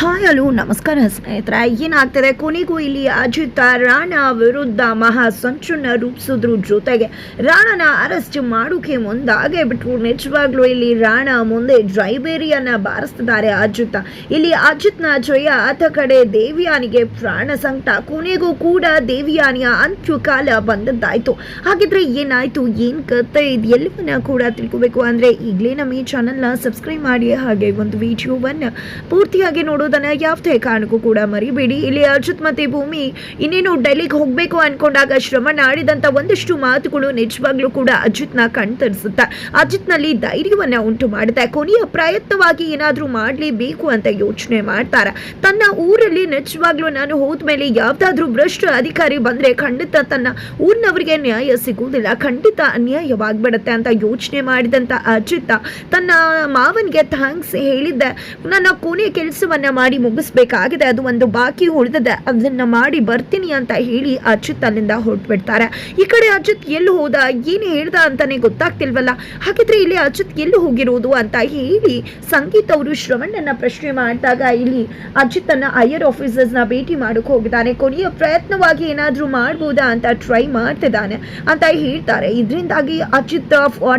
Hi, hello, ನಮಸ್ಕಾರ, ಸ್ನೇಹಿತರೆ. ಏನಾಗ್ತದೆ? ಕೊನೆಗೂ ಇಲ್ಲಿ ಅಜಿತ, ರಾಣ ವಿರುದ್ಧ ಮಹಾ ಸಂಚನ್ನ ರೂಪಿಸಿದ್ರು ಜೊತೆಗೆ ರಾಣನ ಅರೆಸ್ಟ್ ಮಾಡೋಕೆ ಮುಂದಾಗೆ ಬಿಟ್ರು. ನಿಜವಾಗ್ಲೂ ಇಲ್ಲಿ ರಾಣ ಮುಂದೆ ಡ್ರೈಬೇರಿಯನ್ನ ಬಾರಿಸ್ತಿದ್ದಾರೆ ಅಜಿತ. ಇಲ್ಲಿ ಅಜಿತ್ನ ಜಯ ಆತ ಕಡೆ ದೇವಿಯಾನಿಗೆ ಪ್ರಾಣ ಸಂಕಟ. ಕೊನೆಗೂ ಕೂಡ ದೇವಿಯಾನಿಯ ಅಂತ್ಯಕಾಲ ಬಂದದ್ದಾಯ್ತು. ಹಾಗಿದ್ರೆ ಏನಾಯ್ತು? ಏನ್ ಕತೆ ಇದು? ಎಲ್ಲವನ್ನ ಕೂಡ ತಿಳ್ಕೋಬೇಕು. ಅಂದ್ರೆ ಈಗಲೇ ನಮ್ಮ ಈ ಚಾನೆಲ್ನ ಸಬ್ಸ್ಕ್ರೈಬ್ ಮಾಡಿ. ಹಾಗೆ ಒಂದು ವಿಡಿಯೋವನ್ನ ಪೂರ್ತಿಯಾಗಿ ನೋಡೋದನ್ನ ಯಾವುದೇ ಕಾರಣಕ್ಕೂ ಕೂಡ ಮರಿಬೇಡಿ. ಇಲ್ಲಿ ಅರ್ಜುತ್ ಮತ್ತೆ ಭೂಮಿ ಇನ್ನೇನು ಡೆಲ್ಲಿಗೆ ಹೋಗ್ಬೇಕು ಅನ್ಕೊಂಡಾಗ ಶ್ರಮ ಆಡಿದಂತ ಒಂದಷ್ಟು ಮಾತುಗಳು ನಿಜವಾಗ್ಲೂ ಕೂಡ ಅಜಿತ್ನ ಕಣ್ತರಿಸುತ್ತೆ ಅಜಿತ್ನಲ್ಲಿ ಧೈರ್ಯವನ್ನ ಉಂಟು ಮಾಡುತ್ತೆ, ಕೊನೆಯ ಪ್ರಯತ್ನವಾಗಿ ಏನಾದ್ರೂ ಮಾಡ್ಲೇಬೇಕು ಅಂತ ಯೋಚನೆ ಮಾಡ್ತಾರೆ? ತನ್ನ ಊರಲ್ಲಿ ನಿಜವಾಗ್ಲೂ ನಾನು ಹೋದ್ಮೇಲೆ ಯಾವ್ದಾದ್ರೂ ಭ್ರಷ್ಟ ಅಧಿಕಾರಿ ಬಂದ್ರೆ ಖಂಡಿತ ತನ್ನ ಊರಿನವರಿಗೆ ನ್ಯಾಯ ಸಿಗುವುದಿಲ್ಲ, ಖಂಡಿತ ಅನ್ಯಾಯವಾಗ್ಬಿಡತ್ತೆ ಅಂತ ಯೋಚನೆ ಮಾಡಿದಂತ ಅಜಿತ ತನ್ನ ಮಾವನಿಗೆ ಥ್ಯಾಂಕ್ಸ್ ಹೇಳಿದ್ದೆ. ನನ್ನ ಕೊನೆಯ ಕೆಲಸವನ್ನ ಮಾಡಿ ಮುಗಿಸ್ಬೇಕಾಗಿದೆ. ಅದು ಒಂದು ಬಾಕಿ ಉಳಿದಿದೆ. ಅದನ್ನ ಮಾಡಿ ಬರ್ತೀನಿ ಅಂತ ಹೇಳಿ ಅಚ್ಯುತ್ ಅಲ್ಲಿಂದ ಹೊರಟ್ಬಿಡ್ತಾರೆ. ಈ ಕಡೆ ಅಜಿತ್ ಎಲ್ಲಿ ಹೋದ, ಏನು ಹೇಳ್ದ ಅಂತಾನೆ ಗೊತ್ತಾಗ್ತಿಲ್ವಲ್ಲ? ಹಾಗಿದ್ರೆ ಇಲ್ಲಿ ಅಚ್ಯುತ್ ಎಲ್ಲಿ ಹೋಗಿರೋದು ಅಂತ ಹೇಳಿ ಸಂಗೀತ ಅವರು ಶ್ರವಣನ್ನ ಪ್ರಶ್ನೆ ಮಾಡಿದಾಗ ಇಲ್ಲಿ ಅಜಿತ್ ಅನ್ನ ಹೈಯರ್ ಆಫೀಸರ್ಸ್ನ ಭೇಟಿ ಮಾಡಕ್ ಹೋಗಿದ್ದಾನೆ. ಕೊನೆಯ ಪ್ರಯತ್ನವಾಗಿ ಏನಾದರೂ ಮಾಡ್ಬೋದಾ ಅಂತ ಟ್ರೈ ಮಾಡ್ತಿದ್ದಾನೆ ಅಂತ ಹೇಳ್ತಾರೆ. ಇದರಿಂದಾಗಿ ಅಜಿತ್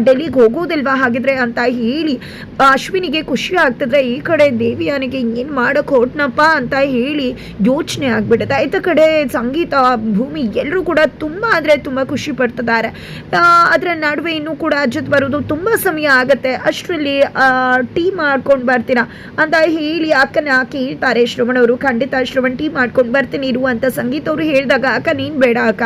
ಡೆಲ್ಲಿಗೆ ಹೋಗೋದಿಲ್ವಾ ಹಾಗಿದ್ರೆ ಅಂತ ಹೇಳಿ ಅಶ್ವಿನಿಗೆ ಖುಷಿ ಆಗ್ತಿದ್ರೆ ಈ ಕಡೆ ದೇವಿಯಾನಿಗೆ ಏನ್ ಮಾಡಕ್ ಹೊಟ್ನಪ್ಪ ಅಂತ ಹೇಳಿ ಯೋಚನೆ ಆಗ್ಬಿಡುತ್ತೆ. ಆಯ್ತ ಕಡೆ ಸಂಗೀತ ಭೂಮಿ ಎಲ್ಲರೂ ಕೂಡ ತುಂಬ ಅಂದರೆ ತುಂಬ ಖುಷಿ ಪಡ್ತಿದ್ದಾರೆ. ಅದರ ನಡುವೆ ಇನ್ನೂ ಕೂಡ ಅಜಿತ್ ಬರೋದು ತುಂಬ ಸಮಯ ಆಗುತ್ತೆ. ಅಷ್ಟರಲ್ಲಿ ಟೀ ಮಾಡ್ಕೊಂಡು ಬರ್ತೀರಾ ಅಂತ ಹೇಳಿ ಅಕ್ಕನ ಕೇಳ್ತಾರೆ. ಶ್ರವಣ್ ಅವರು, ಖಂಡಿತ ಶ್ರವಣ್, ಟೀ ಮಾಡ್ಕೊಂಡು ಬರ್ತೀನಿ, ಇರು ಅಂತ ಸಂಗೀತ ಅವರು ಹೇಳಿದಾಗ, ಅಕ್ಕ, ನೀನು ಬೇಡ ಅಕ್ಕ.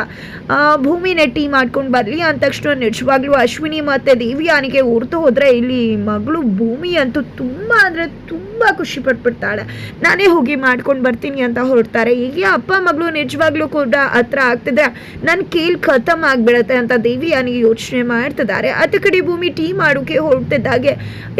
ಭೂಮಿನೇ ಟೀ ಮಾಡ್ಕೊಂಡು ಬರಲಿ ಅಂದ ತಕ್ಷಣ ನಿಜವಾಗ್ಲೂ ಅಶ್ವಿನಿ ಮತ್ತು ದೇವಿಯಾನಿಗೆ ಹೊರತು ಹೋದರೆ ಇಲ್ಲಿ ಮಗಳು ಭೂಮಿ ಅಂತೂ ತುಂಬ ಅಂದರೆ ತುಂಬಾ ಖುಷಿ ಪಟ್ಬಿಡ್ತಾಳೆ. ನಾನೇ ಹೋಗಿ ಮಾಡ್ಕೊಂಡು ಬರ್ತೀನಿ ಅಂತ ಹೊರಡ್ತಾರೆ. ಹೀಗೆ ಅಪ್ಪ ಮಗಳು ನಿಜವಾಗ್ಲೂ ಕೂಡ ಹತ್ರ ಆಗ್ತಿದ್ರೆ ನನ್ನ ಕೇಳ್ ಖತಮ್ ಆಗ್ಬಿಡತ್ತೆ ಅಂತ ದೇವಿಯಾನಿಗೆ ಯೋಚನೆ ಮಾಡ್ತಿದ್ದಾರೆ. ಅತ್ತ ಕಡೆ ಭೂಮಿ ಟೀ ಮಾಡೋಕೆ ಹೊರಟಿದ್ದಾಗೆ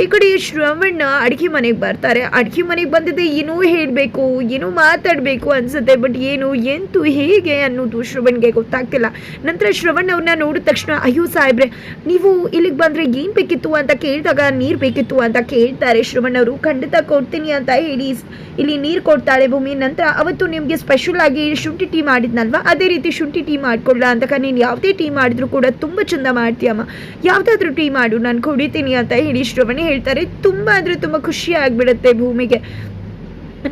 ಈ ಕಡೆ ಶ್ರವಣ್ಣ ಅಡುಗೆ ಮನೆಗೆ ಬರ್ತಾರೆ. ಅಡುಗೆ ಮನೆಗೆ ಬಂದಿದ್ದೆ ಏನೂ ಹೇಳಬೇಕು, ಏನೋ ಮಾತಾಡಬೇಕು ಅನ್ಸುತ್ತೆ, ಬಟ್ ಏನು, ಎಂತು ಹೇಗೆ ಅನ್ನೋದು ಶ್ರವಣ್ಗೆ ಗೊತ್ತಾಗ್ತಿಲ್ಲ. ನಂತರ ಶ್ರವಣ್ ಅವ್ರನ್ನ ನೋಡಿದ ತಕ್ಷಣ, ಅಯ್ಯೋ ಸಾಹೇಬ್ರೆ, ನೀವು ಇಲ್ಲಿಗೆ ಬಂದ್ರೆ ಏನ್ ಬೇಕಿತ್ತು? ಅಂತ ಕೇಳಿದಾಗ, ನೀರ್ ಬೇಕಿತ್ತು? ಅಂತ ಕೇಳ್ತಾರೆ ಶ್ರವಣ್ ಅವರು. ಖಂಡಿತ ಕೊಡ್ತೀನಿ ಅಂತ ಹೇಳಿ ಇಲ್ಲಿ ನೀರು ಕೊಡ್ತಾಳೆ ಭೂಮಿ. ನಂತರ ಅವತ್ತು ನಿಮಗೆ ಸ್ಪೆಷಲ್ ಆಗಿ ಶುಂಠಿ ಟೀ ಮಾಡಿದ್ನಲ್ವಾ? ಅದೇ ರೀತಿ ಶುಂಠಿ ಟೀ ಮಾಡ್ಕೊಡ್ಲಾ ಅಂತ ನೀನು ಯಾವುದೇ ಟೀ ಮಾಡಿದ್ರು ಕೂಡ ತುಂಬಾ ಚಂದ ಮಾಡ್ತೀಯಮ್ಮ. ಯಾವುದಾದ್ರೂ ಟೀ ಮಾಡು. ನಾನು ಕುಡಿತೀನಿ ಅಂತ ಹೇಳಿ ಶ್ರವಣಿ ಹೇಳ್ತಾರೆ. ತುಂಬ ಅಂದರೆ ತುಂಬ ಖುಷಿ ಆಗ್ಬಿಡುತ್ತೆ ಭೂಮಿಗೆ.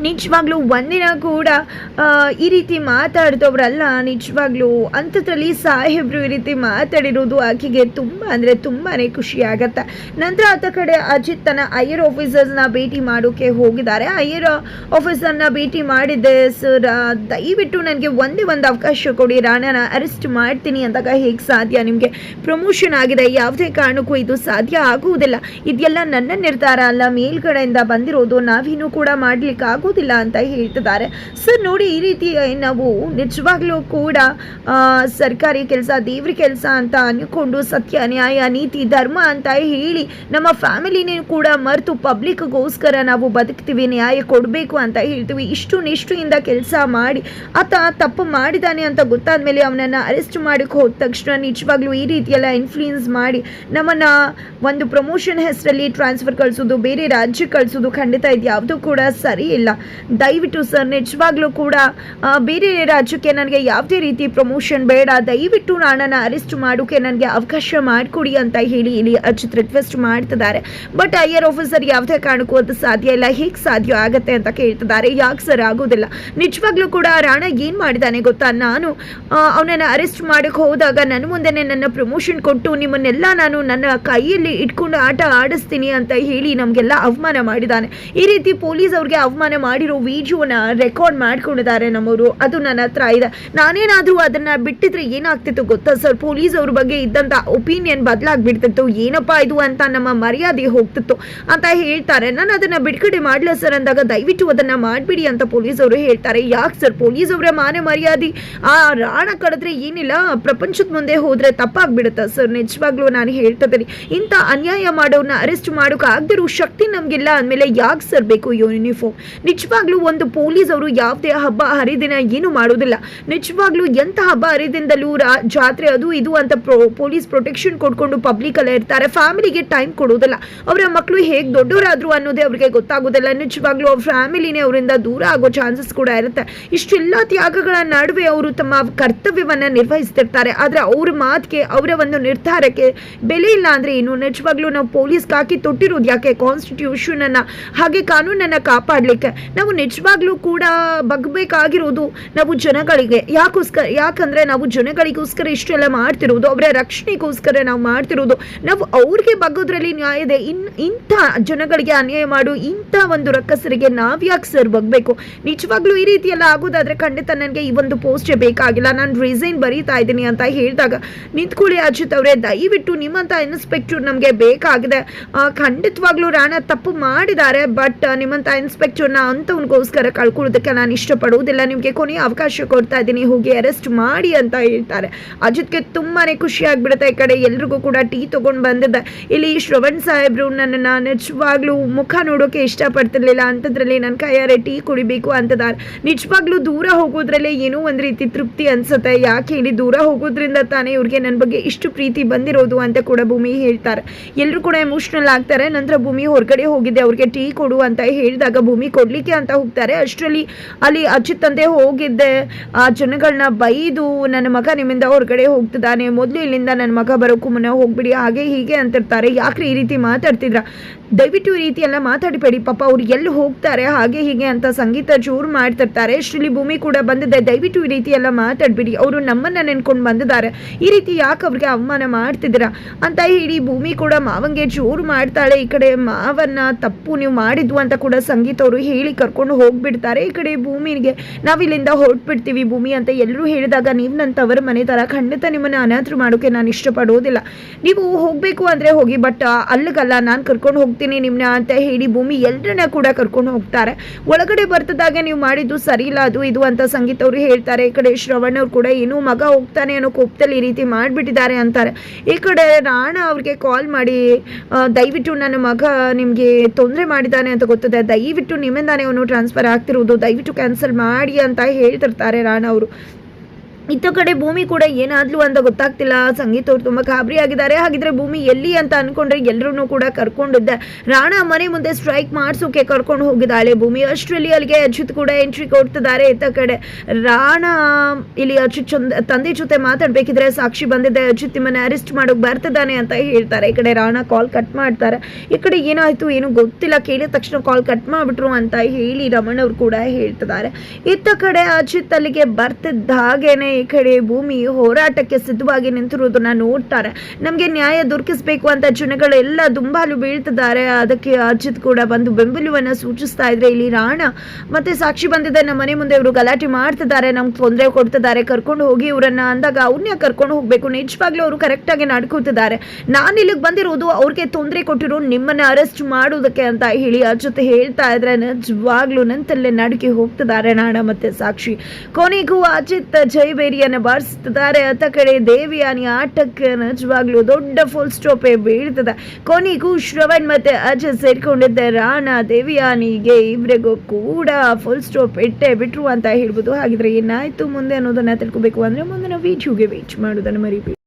ನಿಜವಾಗ್ಲೂ ಒಂದಿನ ಕೂಡ ಈ ರೀತಿ ಮಾತಾಡಿದವ್ರಲ್ಲ, ನಿಜವಾಗ್ಲೂ ಅಂಥದ್ರಲ್ಲಿ ಸಾಹೇಬರು ಈ ರೀತಿ ಮಾತಾಡಿರೋದು ಆಕೆಗೆ ತುಂಬ ಅಂದರೆ ತುಂಬಾ ಖುಷಿ ಆಗತ್ತೆ. ನಂತರ ಆತ ಕಡೆ ಅಜಿತ್ ತನ್ನ ಹೈಯರ್ ಆಫೀಸರ್ಸ್ನ ಭೇಟಿ ಮಾಡೋಕ್ಕೆ ಹೋಗಿದ್ದಾರೆ. ಹೈಯರ್ ಆಫೀಸರ್ನ ಭೇಟಿ ಮಾಡಿದ್ದೆ, ಸರ್ ದಯವಿಟ್ಟು ನನಗೆ ಒಂದೇ ಒಂದು ಅವಕಾಶ ಕೊಡಿ, ರಾಣನ ಅರೆಸ್ಟ್ ಮಾಡ್ತೀನಿ ಅಂದಾಗ ಹೇಗೆ ಸಾಧ್ಯ ನಿಮಗೆ? ಪ್ರಮೋಷನ್ ಆಗಿದೆ, ಯಾವುದೇ ಕಾರಣಕ್ಕೂ ಇದು ಸಾಧ್ಯ ಆಗುವುದಿಲ್ಲ. ಇದೆಲ್ಲ ನನ್ನ ನಿರ್ಧಾರ ಅಲ್ಲ, ಮೇಲ್ಗಡೆಯಿಂದ ಬಂದಿರೋದು, ನಾವಿನ್ನೂ ಕೂಡ ಮಾಡ್ಲಿಕ್ಕೆ ಆಗೋದಿಲ್ಲ ಅಂತ ಹೇಳ್ತಿದ್ದಾರೆ. ಸರ್ ನೋಡಿ ಈ ರೀತಿ ನಾವು ನಿಜವಾಗ್ಲೂ ಕೂಡ ಸರ್ಕಾರಿ ಕೆಲಸ, ದೇವ್ರ ಕೆಲಸ ಅಂತ ಅನ್ಕೊಂಡು ಸತ್ಯ, ನ್ಯಾಯ, ನೀತಿ, ಧರ್ಮ ಅಂತ ಹೇಳಿ ನಮ್ಮ ಫ್ಯಾಮಿಲಿನೇ ಕೂಡ ಮರೆತು ಪಬ್ಲಿಕ್ಗೋಸ್ಕರ ನಾವು ಬದುಕ್ತೀವಿ, ನ್ಯಾಯ ಕೊಡಬೇಕು ಅಂತ ಹೇಳ್ತೀವಿ. ಇಷ್ಟು ನಿಷ್ಠೆಯಿಂದ ಕೆಲಸ ಮಾಡಿ, ಆತ ತಪ್ಪು ಮಾಡಿದ್ದಾನೆ ಅಂತ ಗೊತ್ತಾದ ಮೇಲೆ ಅವನನ್ನು ಅರೆಸ್ಟ್ ಮಾಡಕ್ಕೆ ಹೋದ ತಕ್ಷಣ ನಿಜವಾಗ್ಲೂ ಈ ರೀತಿಯೆಲ್ಲ ಇನ್ಫ್ಲೂಯೆನ್ಸ್ ಮಾಡಿ ನಮ್ಮನ್ನ ಒಂದು ಪ್ರಮೋಷನ್ ಹೆಸರಲ್ಲಿ ಟ್ರಾನ್ಸ್ಫರ್ ಕಳಿಸೋದು, ಬೇರೆ ರಾಜ್ಯಕ್ಕೆ ಕಳಿಸೋದು ಖಂಡಿತ ಇದು ಯಾವುದೂ ಕೂಡ ಸರಿ ಇಲ್ಲ. ದಯವಿಟ್ಟು ಸರ್, ನಿಜವಾಗ್ಲೂ ಕೂಡ ಬೇರೆ ರಾಜ್ಯಕ್ಕೆ ನನಗೆ ಯಾವುದೇ ರೀತಿ ಪ್ರಮೋಷನ್ ಬೇಡ. ದಯವಿಟ್ಟು ನಾನನ್ನು ಅರೆಸ್ಟ್ ಮಾಡೋಕ್ಕೆ ನನಗೆ ಅವಕಾಶ ಮಾಡಿಕೊಡಿ ಅಂತ ಹೇಳಿ ಇಲ್ಲಿ ಅಜಿತ್ ರಿಕ್ವೆಸ್ಟ್ ಮಾಡ್ತಿದ್ದಾರೆ. ಬಟ್ ಐ ಆರ್ ಆಫೀಸರ್ ಯಾವುದೇ ಕಾರಣಕ್ಕೂ ಅದು ಸಾಧ್ಯ ಇಲ್ಲ. ಹೇಗೆ ಸಾಧ್ಯ ಆಗುತ್ತೆ ಅಂತ ಕೇಳ್ತಿದ್ದಾರೆ. ಯಾಕೆ ಸರ್ ಆಗೋದಿಲ್ಲ? ನಿಜವಾಗ್ಲೂ ಕೂಡ ರಾಣ ಏನು ಮಾಡಿದ್ದಾನೆ ಗೊತ್ತಾ? ನಾನು ಅವನನ್ನು ಅರೆಸ್ಟ್ ಮಾಡಕ್ಕೆ ಹೋದಾಗ ನನ್ನ ಮುಂದೆನೆ ನನ್ನ ಪ್ರಮೋಷನ್ ಕೊಟ್ಟು ನಿಮ್ಮನ್ನೆಲ್ಲ ನಾನು ನನ್ನ ಕೈಯಲ್ಲಿ ಇಟ್ಕೊಂಡು ಆಟ ಆಡಿಸ್ತೀನಿ ಅಂತ ಹೇಳಿ ನಮಗೆಲ್ಲ ಅವಮಾನ ಮಾಡಿದ್ದಾನೆ ಈ ರೀತಿ ಪೊಲೀಸ್ ಅವ್ರಿಗೆ ಅವಮಾನ ಮಾಡಿರೋ ವಿಡಿಯೋನ ರೆಕಾರ್ಡ್ ಮಾಡ್ಕೊಂಡಿದ್ದಾರೆ ನಮ್ಮವರು ಅದು ನನ್ನ ಹತ್ರ ಇದೆ. ನಾನೇನಾದರೂ ಅದನ್ನ ಬಿಟ್ಟಿದ್ರೆ ಏನಾಗ್ತಿತ್ತು ಗೊತ್ತಾ ಸರ್? ಪೊಲೀಸ್ ಅವ್ರ ಬಗ್ಗೆ ಇದ್ದಂಥ ಒಪಿನಿಯನ್ ಬದಲಾಗ್ಬಿಡ್ತಿತ್ತು. ಏನಪ್ಪಾ ಇದು ಅಂತ ನಮ್ಮ ಮರ್ಯಾದೆ ಹೋಗ್ತಿತ್ತು ಅಂತ ಹೇಳ್ತಾರೆ. ನಾನು ಅದನ್ನ ಬಿಡುಗಡೆ ಮಾಡಲ ಸರ್ ಅಂದಾಗ ದಯವಿಟ್ಟು ಅದನ್ನ ಮಾಡ್ಬಿಡಿ ಅಂತ ಪೊಲೀಸ್ ಅವರು ಹೇಳ್ತಾರೆ. ಯಾಕೆ ಸರ್? ಪೊಲೀಸ್ ಅವರ ಮಾನ ಮರ್ಯಾದೆ. ಆ ರಾಣ ಕಡಿದ್ರೆ ಏನಿಲ್ಲ, ಪ್ರಪಂಚದ ಮುಂದೆ ಹೋದರೆ ತಪ್ಪಾಗ್ಬಿಡುತ್ತಾ ಸರ್? ನಿಜವಾಗ್ಲೂ ನಾನು ಹೇಳ್ತಿದ್ದೀನಿ. ಇಂಥ ಅನ್ಯಾಯ ಮಾಡೋನ್ನ ಅರೆಸ್ಟ್ ಮಾಡೋಕೆ ಆಗದಿರೋ ಶಕ್ತಿ ನಮಗಿಲ್ಲ ಅಂದಮೇಲೆ ಯಾಕೆ ಸರ್ ಬೇಕು ಯೂನಿಫಾರ್ಮ್ ನಿಜವಾಗ್ಲೂ ಒಂದು ಪೊಲೀಸ್ ಅವರು ಯಾವುದೇ ಹಬ್ಬ ಹರಿದಿನ ಏನು ಮಾಡೋದಿಲ್ಲ. ನಿಜವಾಗ್ಲೂ ಎಂಥ ಹಬ್ಬ ಹರಿದಿನದಲ್ಲೂ ಜಾತ್ರೆ ಅದು ಇದು ಅಂತ ಪೊಲೀಸ್ ಪ್ರೊಟೆಕ್ಷನ್ ಕೊಡ್ಕೊಂಡು ಪಬ್ಲಿಕ್ ಅಲ್ಲೇ ಇರ್ತಾರೆ. ಫ್ಯಾಮಿಲಿಗೆ ಟೈಮ್ ಕೊಡೋದಿಲ್ಲ. ಅವರ ಮಕ್ಕಳು ಹೇಗೆ ದೊಡ್ಡವರಾದ್ರು ಅನ್ನೋದೇ ಅವ್ರಿಗೆ ಗೊತ್ತಾಗೋದಿಲ್ಲ. ನಿಜವಾಗ್ಲೂ ಅವ್ರ ಫ್ಯಾಮಿಲಿನೇ ಅವರಿಂದ ದೂರ ಆಗೋ ಚಾನ್ಸಸ್ ಕೂಡ ಇರುತ್ತೆ. ಇಷ್ಟೆಲ್ಲ ತ್ಯಾಗಗಳ ನಡುವೆ ಅವರು ತಮ್ಮ ಕರ್ತವ್ಯವನ್ನ ನಿರ್ವಹಿಸ್ತಿರ್ತಾರೆ. ಆದ್ರೆ ಅವ್ರ ಮಾತಿಗೆ, ಅವರ ಒಂದು ನಿರ್ಧಾರಕ್ಕೆ ಬೆಲೆ ಇಲ್ಲ ಅಂದ್ರೆ ಏನು? ನಿಜವಾಗ್ಲೂ ನಾವು ಪೊಲೀಸ್ ಕಾಕಿ ತೊಟ್ಟಿರೋದು ಯಾಕೆ? ಕಾನ್ಸ್ಟಿಟ್ಯೂಷನ್ ಅನ್ನ, ಹಾಗೆ ಕಾನೂನನ್ನ ಕಾಪಾಡ್ಲಿಕ್ಕೆ. ನಾವು ನಿಜವಾಗ್ಲೂ ಕೂಡ ಬಗ್ಬೇಕಾಗಿರೋದು ನಾವು ಜನಗಳಿಗೆ. ಯಾಕೋಸ್ಕರ, ಯಾಕಂದ್ರೆ ನಾವು ಜನಗಳಿಗೋಸ್ಕರ ಇಷ್ಟೆಲ್ಲ ಮಾಡ್ತಿರೋದು, ಅವರ ರಕ್ಷಣೆಗೋಸ್ಕರ ನಾವು ಮಾಡ್ತಿರೋದು. ನಾವು ಅವ್ರಿಗೆ ಬಗ್ಗೋದ್ರಲ್ಲಿ ನ್ಯಾಯ ಇದೆ. ಇನ್, ಇಂಥ ಜನಗಳಿಗೆ ಅನ್ಯಾಯ ಮಾಡು, ಇಂಥ ಒಂದು ರಕ್ಕಸರಿಗೆ ನಾವು ಯಾಕೆ ಸರ್ ಬಗ್ಬೇಕು? ನಿಜವಾಗ್ಲೂ ಈ ರೀತಿ ಎಲ್ಲ ಆಗೋದಾದ್ರೆ ಖಂಡಿತ ನನಗೆ ಈ ಒಂದು ಪೋಸ್ಟೇ ಬೇಕಾಗಿಲ್ಲ. ನಾನು ರಿಸೈನ್ ಬರೀತಾ ಇದ್ದೀನಿ ಅಂತ ಹೇಳಿದಾಗ ನಿಂತ್ಕೊಳ್ಳಿ ಅಜಿತ್ ಅವರೇ, ದಯವಿಟ್ಟು ನಿಮ್ಮಂಥ ಇನ್ಸ್ಪೆಕ್ಟರ್ ನಮಗೆ ಬೇಕಾಗಿದೆ. ಖಂಡಿತವಾಗ್ಲೂ ರಾಣಾ ತಪ್ಪು ಮಾಡಿದ್ದಾರೆ ಬಟ್ ನಿಮ್ಮಂಥ ಇನ್ಸ್ಪೆಕ್ಟರ್ನ ಅಂಥವನಿಗೋಸ್ಕರ ಕಳ್ಕೊಳ್ಳೋದಕ್ಕೆ ನಾನು ಇಷ್ಟಪಡುವುದಿಲ್ಲ ನಿಮಗೆ ಕೊನೆಯ ಅವಕಾಶ ಕೊಡ್ತಾ ಇದ್ದೀನಿ. ಹೋಗಿ ಅರೆಸ್ಟ್ ಮಾಡಿ ಅಂತ ಹೇಳ್ತಾರೆ. ಅಜಿತ್ಗೆ ತುಂಬಾನೇ ಖುಷಿ ಆಗಿಬಿಡುತ್ತೆ. ಈ ಕಡೆ ಎಲ್ರಿಗೂ ಕೂಡ ಟೀ ತೊಗೊಂಡು ಬಂದಿದ್ದೆ ಇಲ್ಲಿ ಶ್ರವಣ್ ಸಾಹೇಬ್ರು ನನ್ನನ್ನು ನಿಜವಾಗ್ಲೂ ಮುಖ ನೋಡೋಕೆ ಇಷ್ಟಪಡ್ತಿರ್ಲಿಲ್ಲ. ಅಂಥದ್ರಲ್ಲಿ ನನ್ನ ಕೈಯಾರೆ ಟೀ ಕುಡಿಬೇಕು ಅಂತದಾರೆ. ನಿಜವಾಗ್ಲೂ ದೂರ ಹೋಗೋದ್ರಲ್ಲೇ ಏನೋ ಒಂದು ರೀತಿ ತೃಪ್ತಿ ಅನ್ಸುತ್ತೆ. ಯಾಕೆ ಹೇಳಿ ದೂರ ಹೋಗೋದ್ರಿಂದ ತಾನೇ ಇವ್ರಿಗೆ ನನ್ನ ಬಗ್ಗೆ ಇಷ್ಟು ಪ್ರೀತಿ ಬಂದಿರೋದು ಅಂತ ಕೂಡ ಭೂಮಿ ಹೇಳ್ತಾರೆ. ಎಲ್ಲರೂ ಕೂಡ ಎಮೋಷ್ನಲ್ ಆಗ್ತಾರೆ. ನಂತರ ಭೂಮಿ ಹೊರಗಡೆ ಹೋಗಿದ್ದೆ ಅವ್ರಿಗೆ ಟೀ ಕೊಡು ಅಂತ ಹೇಳಿದಾಗ ಭೂಮಿ ಕೊಡ್ಲಿಕ್ಕೆ ಅಂತ ಹೋಗ್ತಾರೆ. ಅಷ್ಟರಲ್ಲಿ ಅಲ್ಲಿ ಅಜಿತ್ ತಂದೆ ಹೋಗಿದ್ದೆ. ಆ ಜನಗಳನ್ನ ಬೈದು ನನ್ನ ಮಗ ನಿಮ್ಮಿಂದ ಹೊರಗಡೆ ಹೋಗ್ತಿದ್ದಾನೆ. ಮೊದಲು ಇಲ್ಲಿಂದ ನನ್ನ ಮಗ ಬರೋಕ್ಕೂ ಮುನ್ನ ಹೋಗ್ಬಿಡಿ, ಹಾಗೆ ಹೀಗೆ ಅಂತಿರ್ತಾರೆ. ಯಾಕ್ರಿ ಈ ರೀತಿ ಮಾತಾಡ್ತಿದ್ರ? ದಯವಿಟ್ಟು ಈ ರೀತಿ ಎಲ್ಲ ಮಾತಾಡಬೇಡಿ. ಪಾಪ ಅವ್ರು ಎಲ್ಲಿ ಹೋಗ್ತಾರೆ, ಹಾಗೆ ಹೀಗೆ ಅಂತ ಸಂಗೀತ ಜೋರು ಮಾಡ್ತಿರ್ತಾರೆ. ಅಷ್ಟರಲ್ಲಿ ಭೂಮಿ ಕೂಡ ಬಂದಿದೆ. ದಯವಿಟ್ಟು ಈ ರೀತಿ ಎಲ್ಲ ಮಾತಾಡ್ಬಿಡಿ. ಅವರು ನಮ್ಮನ್ನ ನೆನ್ಕೊಂಡು ಬಂದಿದ್ದಾರೆ. ಈ ರೀತಿ ಯಾಕೆ ಅವ್ರಿಗೆ ಅವಮಾನ ಮಾಡ್ತಿದ್ದೀರಾ? ಅಂತ ಹೇಳಿ ಭೂಮಿ ಕೂಡ ಮಾವಂಗೆ ಜೋರು ಮಾಡ್ತಾಳೆ. ಈ ಕಡೆ ಮಾವನ್ನ ತಪ್ಪು ನೀವು ಮಾಡಿದ್ವು ಅಂತ ಕೂಡ ಸಂಗೀತ ಅವರು ಕರ್ಕೊಂಡು ಹೋಗ್ಬಿಡ್ತಾರೆ. ಈ ಕಡೆ ಭೂಮಿಗೆ ನಾವಿಲ್ಲಿಂದ ಹೊರಟ್ಬಿಡ್ತೀವಿ ಭೂಮಿ ಅಂತ ಎಲ್ಲರೂ ಹೇಳಿದಾಗ ನೀವು ನನ್ನ ತವರ ಮನೆ ಥರ ಖಂಡಿತ ನಿಮ್ಮನ್ನು ಅನಾಥರು ಮಾಡೋಕೆ ನಾನು ಇಷ್ಟಪಡೋದಿಲ್ಲ. ನೀವು ಹೋಗಬೇಕು ಅಂದರೆ ಹೋಗಿ ಬಟ್ ಅಲ್ಲಿಗಲ್ಲ, ನಾನು ಕರ್ಕೊಂಡು ಹೋಗ್ತೀನಿ ನಿಮ್ಮನ್ನ ಅಂತ ಹೇಳಿ ಭೂಮಿ ಎಲ್ಲರನ್ನ ಕೂಡ ಕರ್ಕೊಂಡು ಹೋಗ್ತಾರೆ. ಒಳಗಡೆ ಬರ್ತದಾಗೆ ನೀವು ಮಾಡಿದ್ದು ಸರಿ ಇಲ್ಲ, ಅದು ಇದು ಅಂತ ಸಂಗೀತ ಅವರು ಹೇಳ್ತಾರೆ. ಈ ಕಡೆ ಶ್ರವಣ್ ಅವ್ರು ಕೂಡ ಏನು ಮಗ ಹೋಗ್ತಾನೆ ಅನ್ನೋ ಕೋಪದಲ್ಲಿ ಈ ರೀತಿ ಮಾಡಿಬಿಟ್ಟಿದ್ದಾರೆ ಅಂತಾರೆ. ಈ ಕಡೆ ರಾಣ ಅವ್ರಿಗೆ ಕಾಲ್ ಮಾಡಿ ದಯವಿಟ್ಟು ನನ್ನ ಮಗ ನಿಮಗೆ ತೊಂದರೆ ಮಾಡಿದ್ದಾನೆ ಅಂತ ಗೊತ್ತದೆ. ದಯವಿಟ್ಟು ನಿಮ್ಮಿಂದಾನೇ ಅವನು ಟ್ರಾನ್ಸ್ಫರ್ ಆಗ್ತಿರೋದು ದಯವಿಟ್ಟು ಕ್ಯಾನ್ಸಲ್ ಮಾಡಿ ಅಂತ ಹೇಳ್ತಿರ್ತಾರೆ ರಾಣ ಅವರು. ಇತ್ತ ಕಡೆ ಭೂಮಿ ಕೂಡ ಏನಾದ್ಲು ಅಂತ ಗೊತ್ತಾಗ್ತಿಲ್ಲ. ಸಂಗೀತ ಅವ್ರು ತುಂಬ ಗಾಬರಿ ಆಗಿದ್ದಾರೆ ಹಾಗಿದ್ರೆ ಭೂಮಿ ಎಲ್ಲಿ ಅಂತ ಅನ್ಕೊಂಡ್ರೆ ಎಲ್ಲರೂ ಕೂಡ ಕರ್ಕೊಂಡಿದ್ದೆ ರಾಣಾ ಮನೆ ಮುಂದೆ ಸ್ಟ್ರೈಕ್ ಮಾಡಿಸೋಕೆ ಕರ್ಕೊಂಡು ಹೋಗಿದ್ದಾಳೆ ಭೂಮಿ. ಅಷ್ಟರಲ್ಲಿ ಅಲ್ಲಿಗೆ ಅಜಿತ್ ಕೂಡ ಎಂಟ್ರಿ ಕೊಡ್ತಿದ್ದಾರೆ. ಇತ್ತ ಕಡೆ ರಾಣಾ, ಇಲ್ಲಿ ಅಜಿತ್ ಚಂದ, ತಂದೆ ಜೊತೆ ಮಾತಾಡ್ಬೇಕಿದ್ರೆ ಸಾಕ್ಷಿ ಬಂದಿದ್ದೆ ಅಜಿತ್ ನಿಮ್ಮನ್ನ ಅರೆಸ್ಟ್ ಮಾಡೋಕೆ ಬರ್ತಿದ್ದಾನೆ ಅಂತ ಹೇಳ್ತಾರೆ. ಈ ಕಡೆ ರಾಣಾ ಕಾಲ್ ಕಟ್ ಮಾಡ್ತಾರೆ. ಈ ಕಡೆ ಏನಾಯ್ತು ಏನು ಗೊತ್ತಿಲ್ಲ. ಕೇಳಿದ ತಕ್ಷಣ ಕಾಲ್ ಕಟ್ ಮಾಡಿಬಿಟ್ರು ಅಂತ ಹೇಳಿ ರಮಣ್ ಅವ್ರು ಕೂಡ ಹೇಳ್ತಿದ್ದಾರೆ. ಇತ್ತ ಕಡೆ ಅಜಿತ್ ಅಲ್ಲಿಗೆ ಬರ್ತಿದ್ದ ಹಾಗೇನೆ ಈ ಕಡೆ ಭೂಮಿ ಹೋರಾಟಕ್ಕೆ ಸಿದ್ಧವಾಗಿ ನಿಂತಿರೋದನ್ನ ನೋಡ್ತಾರೆ. ನಮಗೆ ನ್ಯಾಯ ದೊರಕಿಸಬೇಕು ಅಂತ ಜನಗಳೆಲ್ಲ ದುಂಬಾಲು ಬೀಳ್ತಿದ್ದಾರೆ. ಅದಕ್ಕೆ ಅರ್ಜಿತ್ ಕೂಡ ಬಂದು ಬೆಂಬಲವನ್ನ ಸೂಚಿಸ್ತಾ ಇದ್ರೆ ಇಲ್ಲಿ ರಾಣ ಮತ್ತೆ ಸಾಕ್ಷಿ ಬಂದಿದೆ ನಮ್ಮ ಮನೆ ಮುಂದೆ ಇವರು ಗಲಾಟೆ ಮಾಡ್ತಿದ್ದಾರೆ. ನಮ್ಗೆ ತೊಂದರೆ ಕೊಡ್ತಿದ್ದಾರೆ. ಕರ್ಕೊಂಡು ಹೋಗಿ ಇವರನ್ನ ಅಂದಾಗ ಅವ್ರನ್ನ ಕರ್ಕೊಂಡು ಹೋಗ್ಬೇಕು. ನಿಜವಾಗ್ಲೂ ಅವರು ಕರೆಕ್ಟಾಗಿ ನಡ್ಕೋತಿದ್ದಾರೆ. ನಾನು ಇಲ್ಲಿಗೆ ಬಂದಿರೋದು ಅವ್ರಿಗೆ ತೊಂದರೆ ಕೊಟ್ಟಿರೋ ನಿಮ್ಮನ್ನ ಅರೆಸ್ಟ್ ಮಾಡೋದಕ್ಕೆ ಅಂತ ಹೇಳಿ ಅಜಿತ್ ಹೇಳ್ತಾ ಇದ್ರೆ ನಿಜವಾಗ್ಲೂ ನಂತಲ್ಲೇ ನಡುಕಿ ಹೋಗ್ತಿದ್ದಾರೆ ನಾಣ ಮತ್ತೆ ಸಾಕ್ಷಿ. ಕೊನೆಗೂ ಅಜಿತ್ ಜೈಬೇರಿಯನ್ನ ಬಾರಿಸ್ತಿದ್ದಾರೆ ಅತ್ತ ಕಡೆ ದೇವಿಯಾನಿ ಆಟಕ್ಕೆ ನಿಜವಾಗ್ಲೂ ದೊಡ್ಡ ಫುಲ್ ಸ್ಟಾಪೇ ಬೀಳ್ತದೆ. ಕೊನೆಗೂ ಶ್ರವಣ್ ಮತ್ತೆ ಅಜಯ್ ಸೇರ್ಕೊಂಡಿದ್ದೆ ರಾಣಾ ದೇವಿಯಾನಿಗೆ ಇವ್ರಿಗೂ ಕೂಡ ಫುಲ್ ಸ್ಟಾಪ್ ಇಟ್ಟೆ ಬಿಟ್ರು ಅಂತ ಹೇಳ್ಬೋದು. ಹಾಗಿದ್ರೆ ಏನಾಯ್ತು ಮುಂದೆ ಅನ್ನೋದನ್ನ ತಿಳ್ಕೊಬೇಕು ಅಂದ್ರೆ ಮುಂದಿನ ವಿಡಿಯೋಗೆ ವೇಟ್ ಮಾಡೋದನ್ನ ಮರಿಬೇಡಿ.